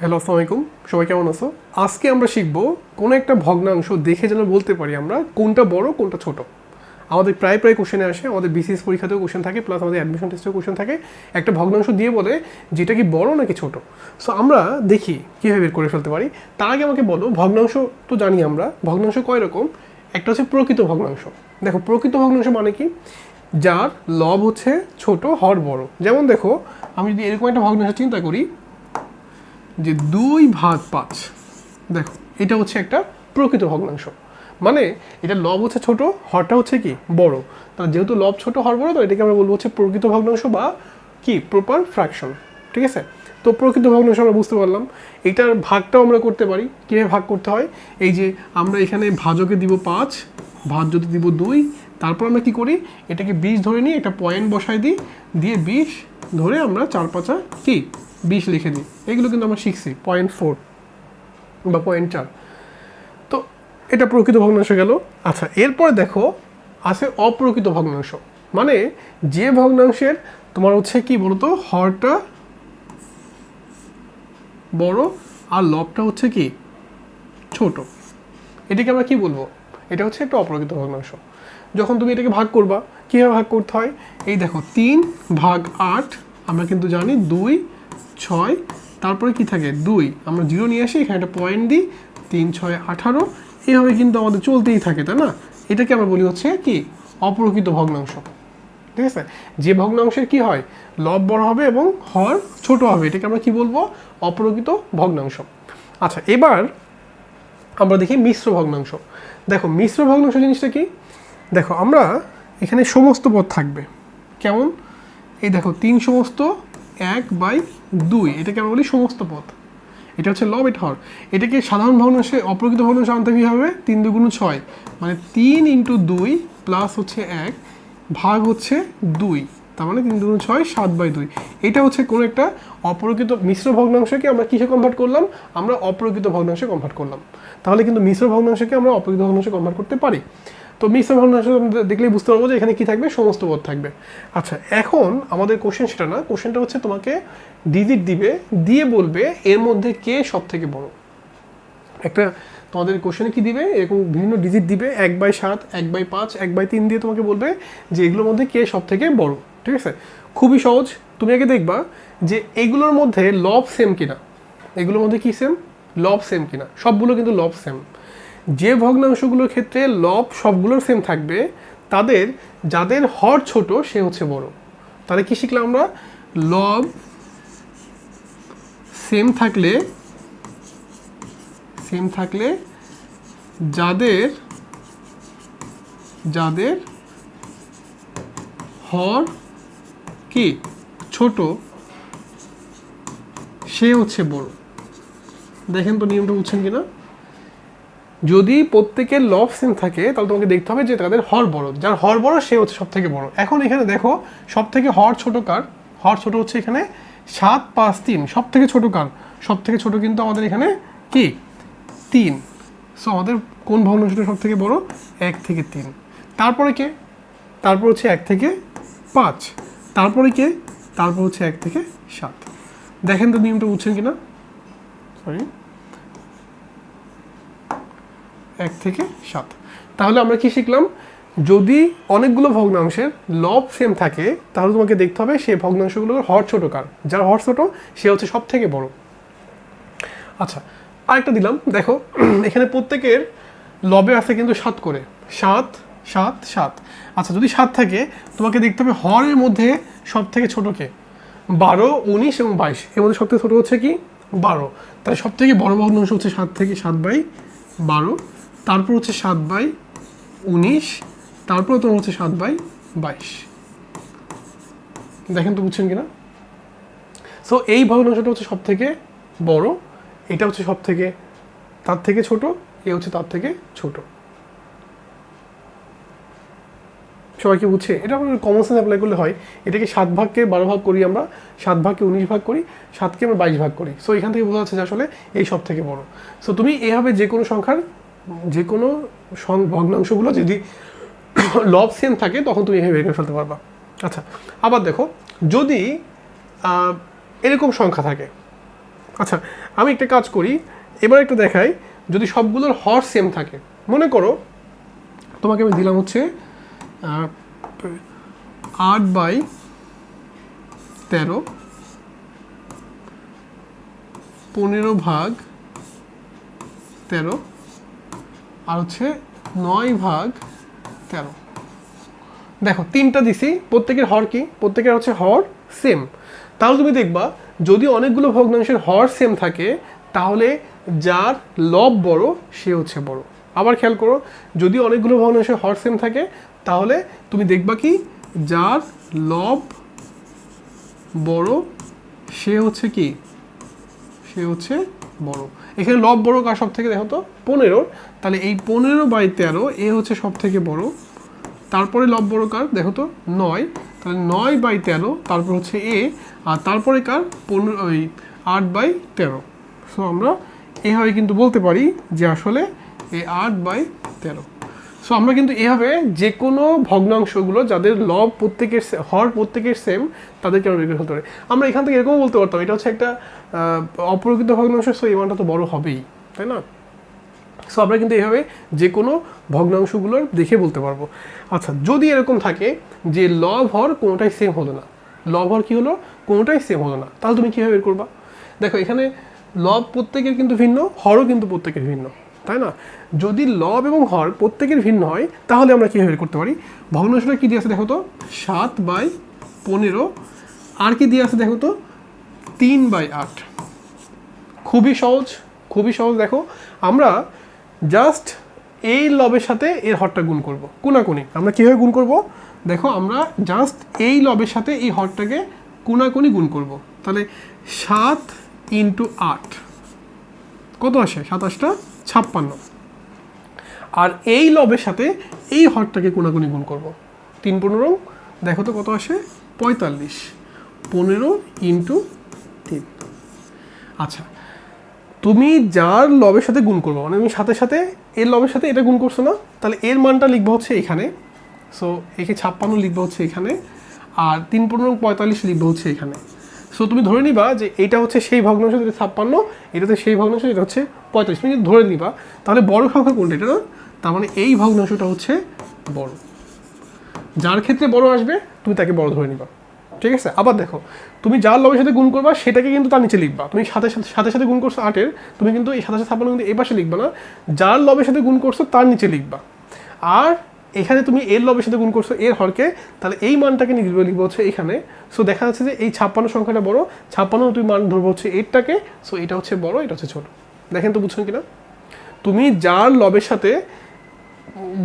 Hello আসসালামু আলাইকুম সবাই কেমন আছো? আজকে আমরা শিখব কোনো একটা ভগ্নাংশ দেখে যেন বলতে পারি আমরা কোনটা বড়, কোনটা ছোট। আমাদের প্রায় প্রায় কোশ্চেনে আসে, আমাদের বিসিএস পরীক্ষাতেও কোশ্চেন থাকে প্লাস আমাদের অ্যাডমিশন টেস্টেও কোশ্চেন থাকে। একটা ভগ্নাংশ দিয়ে বলে যেটা কি বড় নাকি ছোট। সো আমরা দেখি কীভাবে বের করে ফেলতে পারি। তার আগে আমাকে বলো, ভগ্নাংশ তো জানি আমরা, ভগ্নাংশ কয় রকম? একটা হচ্ছে প্রকৃত ভগ্নাংশ। দেখো, প্রকৃত ভগ্নাংশ মানে কি? যার লব হচ্ছে ছোট, হর বড়। যেমন দেখো, আমি যদি এরকম একটা ভগ্নাংশ চিন্তা করি যে দুই ভাগ পাঁচ। দেখো, এটা হচ্ছে একটা প্রকৃত ভগ্নাংশ। মানে এটা লব হচ্ছে ছোট, হরটা হচ্ছে কি? বড়। তাহলে যেহেতু লব ছোট, হর বড় তো এটাকে আমরা বলব হচ্ছে প্রকৃত ভগ্নাংশ বা কি? প্রপার ফ্র্যাকশন ঠিক আছে? তো প্রকৃত ভগ্নাংশ আমরা বুঝতে পারলাম। এটার ভাগটাও আমরা করতে পারি। কীভাবে ভাগ করতে হয়? এই যে আমরা এখানে ভাজকে দিব পাঁচ, ভাজ্যতে দিব দুই, তারপর আমরা কি করি? এটাকে বিশ ধরে নিই একটা পয়েন্ট বসাই দিই। দিয়ে বিশ ধরে আমরা চার পাঁচা কি? বিশ লিখে দিই। এগুলো কিন্তু আমরা শিখছি পয়েন্ট ফোর বা পয়েন্ট চার। তো এটা প্রকৃত ভগ্নাংশ গেল। আচ্ছা এরপরে দেখো, আছে অপ্রকৃত ভগ্নাংশ। মানে যে ভগ্নাংশের, তোমার হচ্ছে কি বলতো, হরটা বড় আর লবটা হচ্ছে কি ছোট। এটাকে আমরা কি বলব? এটা হচ্ছে একটা অপ্রকৃত ভগ্নাংশ। যখন তুমি এটাকে ভাগ করবা, কীভাবে ভাগ করতে হয়? এই দেখো, তিন ভাগ আট, আমরা কিন্তু জানি দুই ছয়, তারপরে কি থাকে? দুই। আমরা জিরো নিয়ে আসি, এখানে একটা পয়েন্ট দিই, তিন, ছয়, আঠারো। এইভাবে কিন্তু আমাদের চলতেই থাকে, তাই না? এটাকে আমরা বলি হচ্ছে কি? অপ্রকৃত ভগ্নাংশ। ঠিক আছে? যে ভগ্নাংশের কি হয়? লব বড় হবে এবং হর ছোট হবে। এটাকে আমরা কি বলব? অপ্রকৃত ভগ্নাংশ। আচ্ছা এবার আমরা দেখি মিশ্র ভগ্নাংশ। দেখো, মিশ্র ভগ্নাংশ জিনিসটা কি? দেখো, আমরা এখানে সমস্ত পদ থাকবে। কেমন? এই দেখো, তিন সমস্ত এক বাই দুই, এটাকে আমরা বলি সমস্ত পথ। এটা হচ্ছে লব এটা হর এটাকে সাধারণ ভগ্নাংশে অপ্রকৃত ভগ্নাংশ আনতে কি হবে তিন দুগুণ ছয়। মানে তিন ইন্টু দুই প্লাস হচ্ছে এক ভাগ হচ্ছে দুই। তার মানে তিন দুগুণ ছয়, সাত বাই দুই। এটা হচ্ছে কোনো একটা অপ্রকৃত মিশ্র ভগ্নাংশকে আমরা কিসে কনভার্ট করলাম? আমরা অপ্রকৃত ভগ্নাংশে কনভার্ট করলাম। তাহলে কিন্তু মিশ্র ভগ্নাংশকে আমরা অপ্রকৃত ভগ্নাংশে কনভার্ট করতে পারি। তো মিশ্র ভগ্নাংশ দেখলেই বুঝতে পারব যে এখানে কি থাকবে, সমস্ত পদ থাকবে। আচ্ছা এখন আমাদের কোশ্চেন সেটা না কোশ্চেনটা হচ্ছে তোমাকে ডিজিট দিবে, দিয়ে বলবে এর মধ্যে কে সব থেকে বড়। একটা তোমাদের কোশ্চেনে কি দিবে? এরকম বিভিন্ন ডিজিট দিবে, এক বাই সাত, এক বাই পাঁচ, এক বাই তিন দিয়ে তোমাকে বলবে যে এগুলোর মধ্যে কে সব থেকে বড়, ঠিক আছে? খুবই সহজ। তুমি আগে দেখবা যে এগুলোর মধ্যে লব সেম কিনা। এগুলোর মধ্যে কি সেম লব সেম কিনা। সবগুলো কিন্তু লব সেম যে ভগ্নাংশগুলোর ক্ষেত্রে লব সবগুলোর সেম থাকবে, তাদের, যাদের হর ছোট, সে হচ্ছে বড়। তাহলে কি শিখলাম আমরা? লব সেম থাকলে সেম থাকলে যাদের যাদের হর কি? ছোট, সে হচ্ছে বড়। দেখেন তো নিয়মটা বুঝছেন কিনা? যদি প্রত্যেকের লব সেম থাকে, তাহলে তোমাকে দেখতে হবে যে তাদের হর বড়। যার হর বড়, সে হচ্ছে সব থেকে বড়। এখন এখানে দেখো সব থেকে হর ছোট কার? হর ছোট হচ্ছে এখানে সাত, পাঁচ, তিন। সব থেকে ছোট কার? সব থেকে ছোট কিন্তু আমাদের এখানে কি? তিন। সো আমাদের কোন ভগ্ন ভগ্নাংশটা সব থেকে বড়? এক থেকে তিন। তারপরে কে? তারপর হচ্ছে এক থেকে পাঁচ। তারপরে কে? তারপর হচ্ছে এক থেকে সাত। দেখেন তো নিয়মটা বুঝছেন কিনা? সরি এক থেকে সাত। তাহলে আমরা কি শিখলাম? যদি অনেকগুলো ভগ্নাংশের লব সেম থাকে, তাহলে তোমাকে দেখতে হবে সেই ভগ্নাংশগুলোর হর ছোট কার। যার হর ছোট, সে হচ্ছে সব থেকে বড়। আচ্ছা আরেকটা দিলাম। দেখো, এখানে প্রত্যেকের লবে আছে কিন্তু সাত করে। সাত সাত সাত। আচ্ছা যদি সাত থাকে, তোমাকে দেখতে হবে হরের মধ্যে সব থেকে ছোটো কে? বারো, উনিশ এবং বাইশ। এর মধ্যে সব থেকে ছোটো হচ্ছে কি? বারো। তাহলে সব থেকে বড় ভগ্নাংশ হচ্ছে সাত থেকে সাত বাই বারো। তারপর হচ্ছে সাত বাই উনিশ, তারপর তোমার হচ্ছে সাত বাই বাইশ। দেখেন তো বুঝছেন কিনা? সো এই ভগ্নাংশটা হচ্ছে সব থেকে বড়, এটা হচ্ছে সব থেকে তার থেকে ছোট, এ হচ্ছে তার থেকে ছোট। সবাইকে বুঝছে? এটা আমরা কমন সেন্স অ্যাপ্লাই করলে হয়। এটাকে সাত ভাগকে বারো ভাগ করি আমরা, সাত ভাগকে উনিশ ভাগ করি, সাতকে আমরা বাইশ ভাগ করি। সো এখান থেকে বোঝা যাচ্ছে যে আসলে এই সব থেকে বড়। সো তুমি এভাবে যে কোনো সংখ্যার যে কোনো ভগ্নাংশগুলো যদি লব সেম থাকে, তখন তুমি এভাবে বের করে ফেলতে পারবা। আচ্ছা আবার দেখো, যদি এরকম সংখ্যা থাকে আচ্ছা আমি একটা কাজ করি, এবার একটু দেখাই, যদি সবগুলোর হর সেম থাকে, মনে করো, তোমাকে আমি দিলাম হচ্ছে আট বাই তেরো, পনেরো ভাগ তেরো আর হচ্ছে নয় ভাগ তেরো। দেখো, তিনটা দিছি, প্রত্যেকের হর কি? প্রত্যেকের হচ্ছে হর সেম তাহলে তুমি দেখবা, যদি অনেকগুলো ভগ্নাংশের হর সেম থাকে, তাহলে যার লব বড়, সে হচ্ছে বড়। আবার খেয়াল করো, যদি অনেকগুলো ভগ্নাংশের হর সেম থাকে, তাহলে তুমি দেখবা কি? যার লব বড়, সে হচ্ছে কি? সে হচ্ছে বড়। এখানে লব বড় কার সব থেকে দেখো তো? পনেরো তাহলে এই পনেরো বাই তেরো, এ হচ্ছে সব থেকে বড়। তারপরে লব বড় কার? দেখো তো, নয়। তাহলে নয় বাই তেরো, তারপর হচ্ছে এ, আর তারপরে কার? পনেরো, ওই আট বাই তেরো। সো আমরা এভাবে কিন্তু বলতে পারি যে আসলে এ আট বাই তেরো। সো আমরা কিন্তু এভাবে যে কোনো ভগ্নাংশগুলো, যাদের লব প্রত্যেকের হর প্রত্যেকের সেম তাদেরকে আমরা বের করে ফেলতে পারি। আমরা এখান থেকে এরকমও বলতে পারতাম, এটা হচ্ছে একটা অপ্রকৃত ভগ্নাংশ সো এই মানটা তো বড় হবেই, তাই না? সো আমরা কিন্তু এভাবে যে কোনো ভগ্নাংশগুলোর দেখে বলতে পারব। আচ্ছা যদি এরকম থাকে যে লব হর কোনোটাই সেম হলো না লব হর কী হলো? কোনোটাই সেম হলো না, তাহলে তুমি কীভাবে বের করবা? দেখো, এখানে লব প্রত্যেকের কিন্তু ভিন্ন, হরও কিন্তু প্রত্যেকের ভিন্ন, তাই না? যদি লব এবং হর প্রত্যেকের ভিন্ন হয়, তাহলে আমরা কীভাবে বের করতে পারি? ভগ্নাংশটা কী দিয়ে আছে দেখো তো? সাত বাই পনেরো, আর কি দিয়ে আছে দেখো তো? তিন বাই আট। খুবই সহজ খুবই সহজ। দেখো, আমরা জাস্ট এই লবের সাথে এর হরটা গুণ করব। কোনাকুনি। আমরা কীভাবে গুণ করব? দেখো, আমরা জাস্ট এই লবের সাথে এই হরটাকে কোনাকুনি গুণ করব। তাহলে সাত ইন্টু আট। কত আসে? সাতাশটা ছাপ্পান্ন। আর এই লবের সাথে এই হরটাকে কোনাকুনি গুণ করব। তিন পনেরো দেখো তো কত আসে? পঁয়তাল্লিশ। পনেরো ইন্টু তিন। আচ্ছা তুমি যার লবের সাথে গুণ করব মানে তুমি সাথে সাথে এর লবের সাথে এটা গুণ করছ না, তাহলে এর মানটা লিখব হচ্ছে এখানে সো একে ছাপ্পান্ন লিখব হচ্ছে এখানে, আর তিন পনেরো পঁয়তাল্লিশ লিখব হচ্ছে এখানে। সো তুমি ধরে নিবা যে এটা হচ্ছে সেই ভগ্নাংশ যেটা ছাপ্পান্ন এটাতে সেই ভগ্নাংশ, এটা হচ্ছে পঁয়তাল্লিশ। তুমি ধরে নিবা, তাহলে বড় সংখ্যা কোনটা, এটা না? তার মানে এই ভগ্নাংশটা হচ্ছে বড়। যার ক্ষেত্রে বড় আসবে, তুমি তাকে বড় ধরে নিবা। ঠিক আছে? আবার দেখো, তুমি যার লবের সাথে গুণ করবা, সেটাকে কিন্তু তার নিচে লিখবা। তুমি সাথে সাথে সাথে সাথে গুণ করছ আটের, তুমি কিন্তু এই সাথে ছাপ্পান্ন কিন্তু এই পাশে লিখবা না। যার লবের সাথে গুণ করছ, তার নিচে লিখবা। আর এখানে তুমি এর লবের সাথে গুণ করছ, এর হরকে, তাহলে এই মানটাকে লিখবে লিখব হচ্ছে এখানে। সো দেখা যাচ্ছে যে এই ছাপ্পান্ন সংখ্যাটা বড়, ছাপ্পান্ন তুমি মান ধরবো হচ্ছে এরটাকে সো এটা হচ্ছে বড়, এটা হচ্ছে ছোট। দেখেন তো, বুঝছেন কিনা? তুমি যার লবের সাথে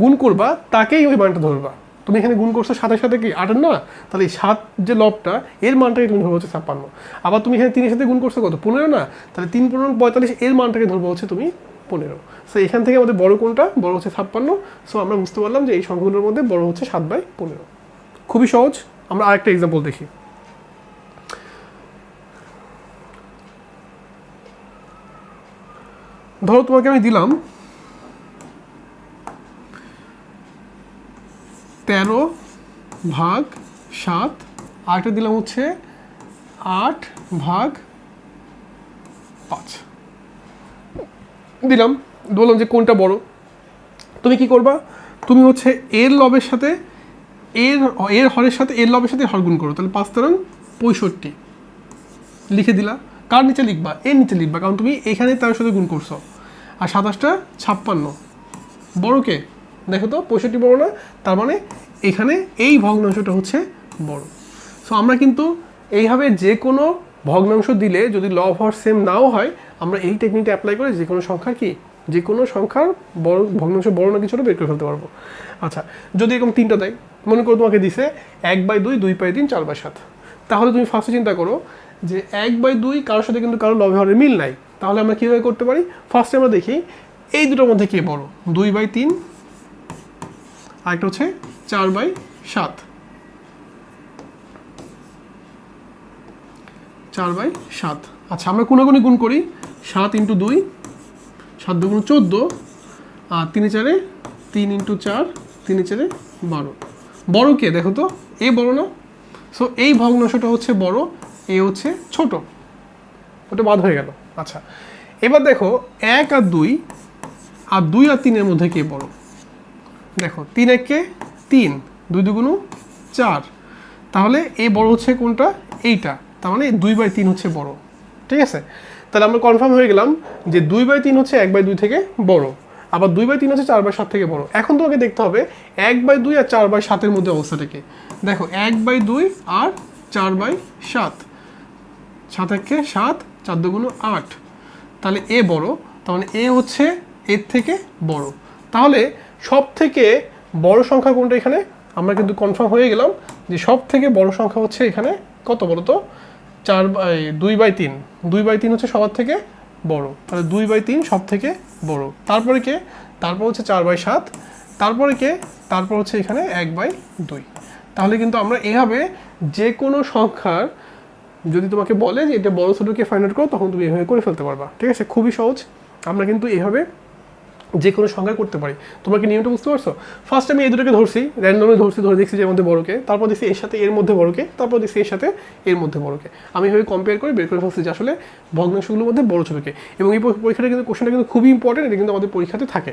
গুণ করবা, তাকেই ওই মানটা ধরবা। তুমি এখানে গুণ করছ সাতের সাথে কি? আটের না? তাহলে এই সাত যে লবটা, এর মানটাকে তুমি ধরবো হচ্ছে ছাপ্পান্ন। আবার তুমি এখানে তিনের সাথে গুণ করছ কত? পনেরো না? তাহলে তিন, পনেরো, পঁয়তাল্লিশ, এর মানটাকে ধরবো হচ্ছে তুমি পনেরো। সো এখান থেকে আমাদের বড় কোনটা? বড় হচ্ছে ছাপ্পান্ন। সো আমরা বুঝতে পারলাম যে এই সংখ্যাগুলোর মধ্যে বড় হচ্ছে সাত বাই পনেরো। খুবই সহজ। আমরা আরেকটা এক্সাম্পল দেখি। ধরো তোমাকে আমি দিলাম তেরো ভাগ সাত, আরেকটা দিলাম হচ্ছে আট ভাগ পাঁচ। দিলাম, বললাম যে কোনটা বড়? তুমি কি করবা? তুমি হচ্ছে এর লবের সাথে এর এর হরের সাথে এর লবের সাথে হর গুণ করো। তাহলে পাঁচ তেরো পঁয়ষট্টি। লিখে দিলা। কার নিচে লিখবা? এর নিচে লিখবা, কারণ তুমি এখানে তার সাথে গুণ করছ। আর সাতাশটা ছাপ্পান্ন। বড় কে? দেখো তো, পঁয়ষট্টি বড় না, তার মানে এখানে এই ভগ্নাংশটা হচ্ছে বড়। সো আমরা কিন্তু এইভাবে যে কোনো ভগ্নাংশ দিলে যদি লব হর সেম নাও হয়, আমরা এই টেকনিকটা অ্যাপ্লাই করে যে কোনো সংখ্যা কি যে কোনো সংখ্যার বড়, ভগ্নাংশ বড় না কিছুটা বের করে ফেলতে পারব। আচ্ছা যদি এরকম তিনটা দেয়, মনে করো তোমাকে দিছে এক বাই দুই দুই বাই তিন, চার বাই সাত। তাহলে তুমি ফার্স্টে চিন্তা করো যে এক বাই দুই কারোর সাথে কিন্তু কারও লব হরের মিল নাই। তাহলে আমরা কীভাবে করতে পারি? ফার্স্টে আমরা দেখি, এই দুটোর মধ্যে কে বড়? দুই বাই তিন আরেকটা হচ্ছে চার বাই সাত। চার বাই সাত। আচ্ছা আমরা কোনাগুনি গুণ করি সাত ইন্টু দুই, সাত দুগুণ চোদ্দ, আর তিনে চারে তিন ইন্টু চার, তিনে চারে বারো। বড় কে? দেখো তো, এ বড় না? সো এই ভগ্নাংশটা হচ্ছে বড়, এ হচ্ছে ছোট। ওটা বাদ হয়ে গেল। আচ্ছা এবার দেখো এক আর দুই আর দুই আর তিনের মধ্যে কে বড়? দেখো, তিন একে তিন, দুই দুগুণু চার। তাহলে এ বড় হচ্ছে কোনটা? এইটা। তার মানে দুই বাই তিন হচ্ছে বড়। ঠিক আছে? তাহলে আমরা কনফার্ম হয়ে গেলাম যে দুই বাই তিন হচ্ছে এক বাই দুই থেকে বড়। আবার দুই বাই তিন হচ্ছে চার বাই সাত থেকে বড়। এখন তোমাকে দেখতে হবে এক বাই দুই আর চার বাই সাতের মধ্যে অবস্থাটাকে। দেখো, এক বাই দুই আর চার বাই সাত। সাত একে সাত, চার দুগুণ আট। তাহলে এ বড়। তার মানে এ হচ্ছে এর থেকে বড়। তাহলে সব থেকে বড় সংখ্যা কোনটা এখানে? আমরা কিন্তু কনফার্ম হয়ে গেলাম যে সব থেকে বড় সংখ্যা হচ্ছে এখানে কত বলো তো? চার বাই দুই বাই তিন। দুই বাই তিন হচ্ছে সবার থেকে বড়। তাহলে দুই বাই তিন সব থেকে বড়। তারপরে কে? তারপর হচ্ছে চার বাই সাত। তারপরে কে? তারপর হচ্ছে এখানে এক বাই দুই। তাহলে কিন্তু আমরা এভাবে যে কোনো সংখ্যার যদি তোমাকে বলে যে এটা বড় ছোটোকে ফাইন্ড আউট করো, তখন তুমি এভাবে করে ফেলতে পারবা। ঠিক আছে? খুবই সহজ। আমরা কিন্তু এভাবে যে কোনো সংখ্যা করতে পারি। তোমরা কি নিয়মটা বুঝতে পারছ? ফার্স্ট আমি এই দুটোকে ধরছি র্যান্ডমলি ধরছি, ধরে দেখছি যে মধ্যে বড়কে, তারপর দেখছি এর সাথে এর মধ্যে বড়কে, তারপর দেখছি এর সাথে এর মধ্যে বড়কে। আমি এভাবে কম্পেয়ার করে বের করে ফেলছি যে আসলে ভগ্নাংশগুলোর মধ্যে বড় ছোটকে এবং এই পরীক্ষাটা কিন্তু কোশ্চেনটা কিন্তু খুবই ইম্পর্টেন্ট এটা কিন্তু আমাদের পরীক্ষাতে থাকে।